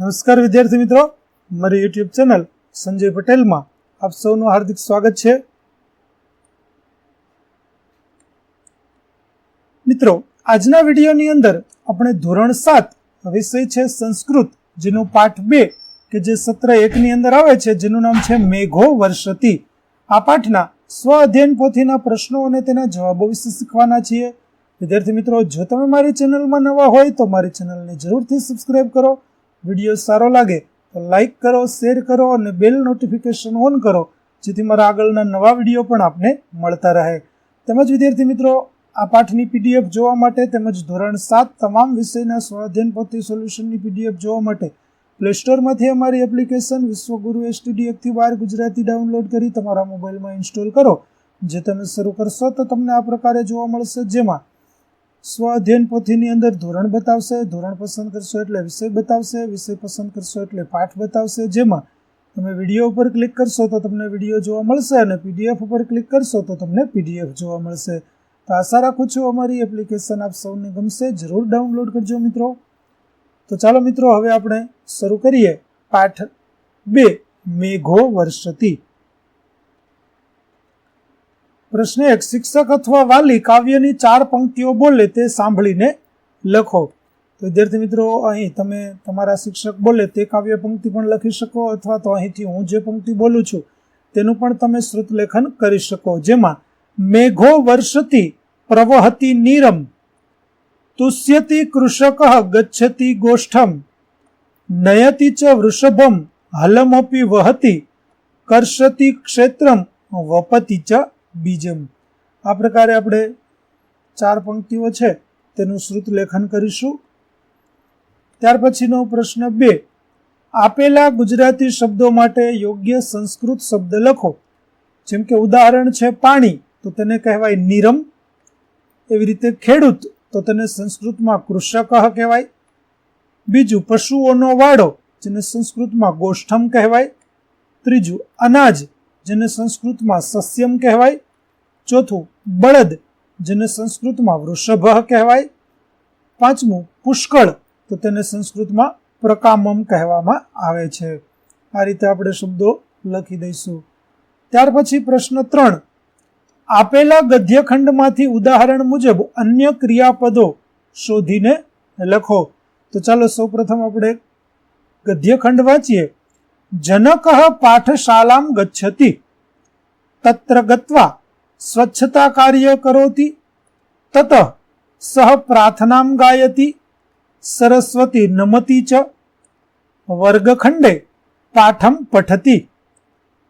નમસ્કાર વિદ્યાર્થી મિત્રો. મારી યુટ્યુબ ચેનલ સંજય પટેલમાં આપ સૌનું હાર્દિક સ્વાગત છે. મિત્રો, આજના વિડીયોની અંદર આપણે ધોરણ સાત વિષય છે સંસ્કૃત, જેનો પાઠ બે કે જે સત્ર એકની અંદર આવે છે, જેનું નામ છે મેઘો વર્ષતી. આ પાઠના સ્વ અધ્યયન પોથીના પ્રશ્નો અને તેના જવાબો વિશે શીખવાના છીએ. વિદ્યાર્થી મિત્રો, જો તમે મારી ચેનલમાં નવા હોય તો મારી ચેનલને જરૂરથી સબસ્ક્રાઈબ કરો. વીડિયો સારો લાગે તો લાઈક કરો, શેર કરો અને બેલ નોટિફિકેશન ઓન કરો, જેથી મારા આગળના નવા વીડિયો પણ આપને મળતા રહે. તેમજ વિદ્યાર્થી મિત્રો, આ પાઠની પીડીએફ જોવા માટે તેમજ ધોરણ સાત તમામ વિષયના સ્વાધ્યન પોથી સોલ્યુશનની પીડીએફ જોવા માટે પ્લે સ્ટોરમાંથી અમારી એપ્લિકેશન વિશ્વગુરુ એસટીડી એકથી ગુજરાતી ડાઉનલોડ કરી તમારા મોબાઈલમાં ઇન્સ્ટોલ કરો. જે તમે શરૂ કરશો તો તમને આ પ્રકારે જોવા મળશે. જેમાં સ્વ અધ્યયન પોથીની અંદર ધોરણ બતાવશે, ધોરણ પસંદ કરશો એટલે વિષય બતાવશે, વિષય પસંદ કરશો એટલે પાઠ બતાવશે. જેમાં તમે વીડિયો ઉપર ક્લિક કરશો તો તમને વીડિયો જોવા મળશે અને પીડીએફ ઉપર ક્લિક કરશો તો તમને પીડીએફ જોવા મળશે. તો આશા રાખું છું અમારી એપ્લિકેશન આપ સૌને ગમશે. જરૂર ડાઉનલોડ કરજો મિત્રો. તો ચાલો મિત્રો, હવે આપણે શરૂ કરીએ. પાઠ બે, મેઘો વર્ષતી. પ્રશ્ન એક, શિક્ષક અથવા વાલી કાવ્યની ચાર પંક્તિઓ બોલે તે સાંભળીને લખો. તો વિદ્યાર્થી મિત્રો, અહીં તમે તમારા શિક્ષક બોલે તે કાવ્ય પંક્તિ પણ લખી શકો અથવા તો અહીંથી હું જે પંક્તિ બોલું છું તેનું પણ તમે શ્રુત લેખન કરી શકો. જેમાં, મેઘો વર્ષતી પ્રવહતી નીરમ, તુષ્યતિ કૃષક ગચ્છતિ ગોષ્ઠમ, નયતિ ચ વૃષભમ હલમપી વહતી, કર્ષતિ ક્ષેત્રમ વપતિ ચ બીજમ. આ પ્રકારે આપણે ચાર પંક્તિઓ છે, તેનું શ્રુત લેખન કરીશું. ત્યાર પછીનો પ્રશ્ન બે. આપેલા ગુજરાતી શબ્દો માટે યોગ્ય સંસ્કૃત શબ્દ લખો. જેમ કે ઉદાહરણ છે પાણી, તો તેને કહેવાય નિરમ. એવી રીતે ખેડૂત, તો તેને સંસ્કૃતમાં કૃષક કહેવાય. બીજું, પશુઓનો વાડો, જેને સંસ્કૃતમાં ગોષ્ઠમ કહેવાય. ત્રીજું, અનાજ જેને સંસ્કૃતમાં સસ્યમ કહેવાય. ચોથું, બળદ, જેને સંસ્કૃતમાં વૃષભ કહેવાય. પાંચમું, પુષ્કળ, તો તેને સંસ્કૃતમાં પ્રકામમ કહેવામાં આવે છે. આ રીતે આપણે શબ્દો લખી દઈશું. ત્યાર પછી પ્રશ્ન ત્રણ. આપેલા ગદ્યખંડમાંથી ઉદાહરણ મુજબ અન્ય ક્રિયાપદો શોધીને લખો. તો ચાલો સૌપ્રથમ આપણે ગદ્યખંડ વાંચીએ. જનક પાઠશાલામ ગચ્છતિ તત્ર ગત્વા સ્વચ્છતા કાર્ય કરોતિ તત સહ પ્રાર્થનામ ગાયતિ સરસ્વતી નમતી ચ વર્ગખંડે પાઠમ પઠતિ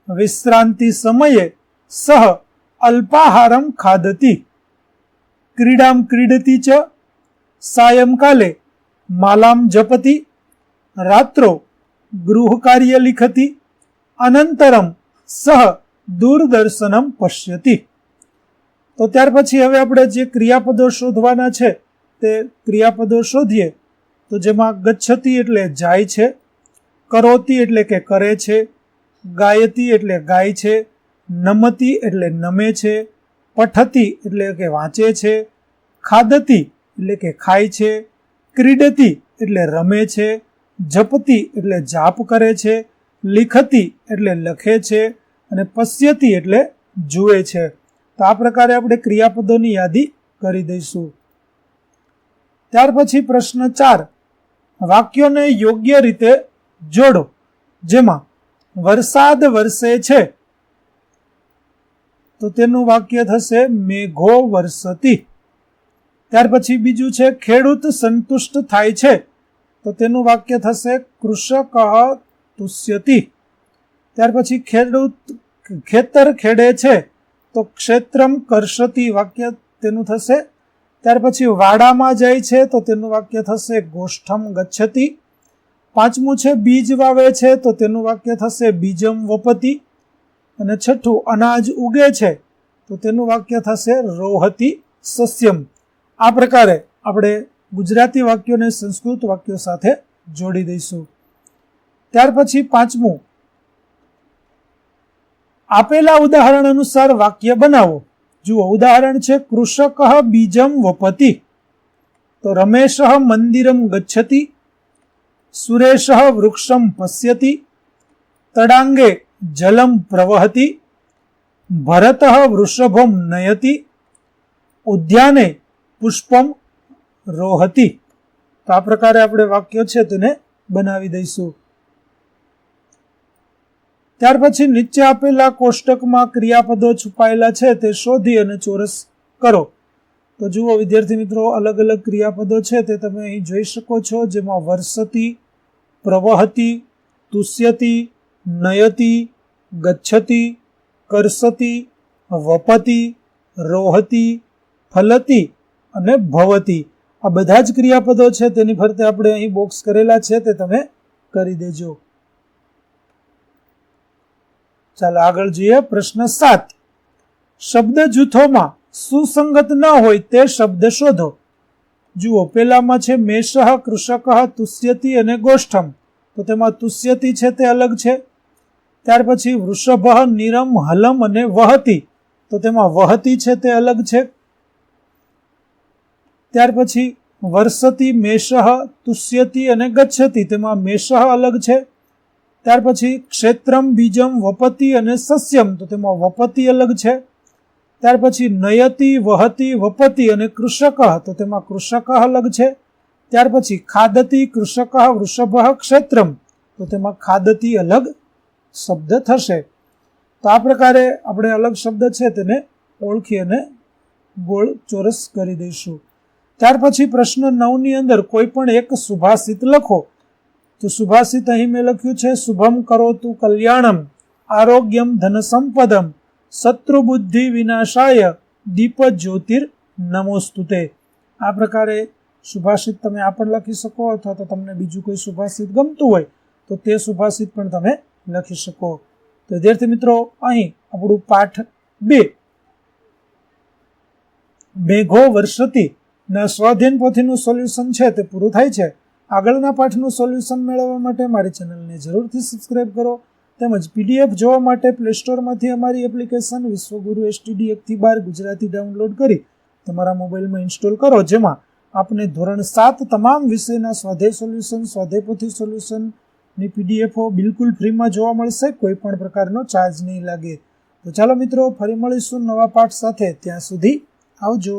વિશ્રાંતિ સમયે સહ અલ્પાહારમ ખાદતી ક્રીડામ ક્રીડતી ચ સાયંકાલે માલામ જપતી રાત્રો લિખતી, અનંતરમ સહ દૂરદર્શનમ પશ્યતી. તો ત્યાર પછી હવે આપણે જે ક્રિયાપદો શોધવાના છે, તે ક્રિયાપદો શોધીએ. તો જેમાં ગચ્છતી એટલે જાય છે, કરોતી એટલે કે કરે છે, ગાયતી એટલે ગાય છે, નમતી એટલે નમે છે, પઠતી એટલે કે વાંચે છે, ખાદતી એટલે કે ખાય છે, ક્રીડતી એટલે રમે છે જપતી એટલે જાપ કરે છે, લિખતી એટલે લખે છે અને પશ્યતી એટલે જુએ છે. તો આ પ્રકારે આપણે ક્રિયાપદોની યાદી કરી દઈશું. ત્યાર પછી પ્રશ્ન ચાર. વાક્યોને યોગ્ય રીતે જોડો, જેમાં વરસાદ વરસે છે. તો તેનું વાક્ય થશે, મેઘો વરસતી. ત્યાર પછી બીજું છે, ખેડૂત સંતુષ્ટ થાય છે. તો તેનું વાક્ય થશે કૃષક તુષ્યતી. ત્યાર પછી ખેડૂત ખેતર ખેડે છે, તો ક્ષેત્રમ કરશતી વાક્ય તેનું થશે. ત્યાર પછી વાડામાં જાય છે, તો તેનું વાક્ય થશે ગોષ્ઠમ ગચ્છતી. પાંચમું છે બીજ વાવે છે, તો તેનું વાક્ય થશે બીજમ વપતી. અને છઠ્ઠું અનાજ ઉગે છે, તો તેનું વાક્ય થશે રોહતી સસ્યમ. આ પ્રકારે આપણે ગુજરાતી વાક્યોને સંસ્કૃત વાક્યો સાથે જોડી દઈશું. ત્યાર પછી પાંચમું. આપેલા ઉદાહરણ અનુસાર વાક્ય બનાવો. જુઓ, ઉદાહરણ છે, કૃષક બીજમ વપતિ. તો રમેશ મંદિરમ ગચ્છતિ, સુરેશ વૃક્ષમ પશ્યતિ, તડાંગે જલમ પ્રવહતિ, ભરત વૃષભમ નયતિ, ઉદ્યાને પુષ્પમ રોહતિ તો આ પ્રકારે આપણે વાક્ય છે તેને બનાવી દઈશું. ત્યાર પછી નીચે આપેલા કોષ્ટકમાં ક્રિયાપદો છુપાયેલા છે તે શોધી અને ચોરસ કરો. તો જુઓ, વિદ્યાર્થી મિત્રો, અલગ અલગ ક્રિયાપદો છે તે તમે અહીં જોઈ શકો છો. જેમાં વર્ષતી પ્રવહતી, તુષ્યતી, નયતી, ગચ્છતી, કરસતી, વપતી, રોહતી, ફલતી અને ભવતી. આ બધા જ ક્રિયાપદો છે, તેની ફરતે આપણે અહીં બોક્સ કરેલા છે, તે તમે કરી દેજો. ચાલો આગળ જોઈએ. પ્રશ્ન સાત. શબ્દ જૂથોમાં સુસંગત ન હોય તે શબ્દ શોધો. જુઓ પેલામાં છે મેષ, કૃષક, તુષ્યતી અને ગોષ્ઠમ. તો તેમાં તુષ્યતી છે તે અલગ છે. ત્યાર પછી વૃષભ, નિરમ, હલમ અને વહતી. તો તેમાં વહતી છે તે અલગ છે. ત્યાર પછી વર્ષતી મેષહ તુષ્યતી અને ગચ્છતી તેમાં મેષ અલગ છે. ત્યાર પછી ક્ષેત્રમ, બીજમ, વપતી અને સસ્યમ તો તેમાં વપતી અલગ છે. ત્યાર પછી નયતી, વહતી, વપતી અને કૃષક તો તેમાં કૃષક અલગ છે. ત્યાર પછી ખાદતી, કૃષક, વૃષભ, ક્ષેત્રમ તો તેમાં ખાદતી અલગ શબ્દ થશે. તો આ પ્રકારે આપણે અલગ શબ્દ છે તેને ઓળખી અને ગોળ ચોરસ કરી દઈશું. ત્યાર પછી પ્રશ્ન નવની અંદર કોઈ પણ એક સુભાષિત લખો. તો સુભાષિત અહીં મેં લખ્યું છે, શુભમ કરોતુ કલ્યાણમ, આરોગ્યમ ધન સંપદમ શત્રુ વિનાશાય, દીપ જ્યોતિર નમોસ્તુતે. આ પ્રકારે સુભાષિત તમે આ પણ લખી શકો અથવા તો તમને બીજું કોઈ સુભાષિત ગમતું હોય, તો તે સુભાષિત પણ તમે લખી શકો. તો વિદ્યાર્થી મિત્રો, અહીં આપણું પાઠ બે. મેઘો વર્ષતી ના સ્વાધીન પોથીનું સોલ્યુશન છે તે પૂરું થાય છે. આગળના પાઠનું સોલ્યુશન મેળવવા માટે મારી ચેનલને જરૂરથી સબસ્ક્રાઇબ કરો. તેમજ પીડીએફ જોવા માટે પ્લે સ્ટોરમાંથી અમારી એપ્લિકેશન વિશ્વગુરુ એસટીડી એકથી બાર ગુજરાતી ડાઉનલોડ કરી તમારા મોબાઈલમાં ઇન્સ્ટોલ કરો. જેમાં આપને ધોરણ સાત તમામ વિષયના સ્વાધ્યાય સોલ્યુશન સ્વાધ્યાય પોથી સોલ્યુશનની પીડીએફો બિલકુલ ફ્રીમાં જોવા મળશે. કોઈ પણ પ્રકારનો ચાર્જ નહીં લાગે. તો ચાલો મિત્રો, ફરી મળીશું નવા પાઠ સાથે. ત્યાં સુધી આવજો.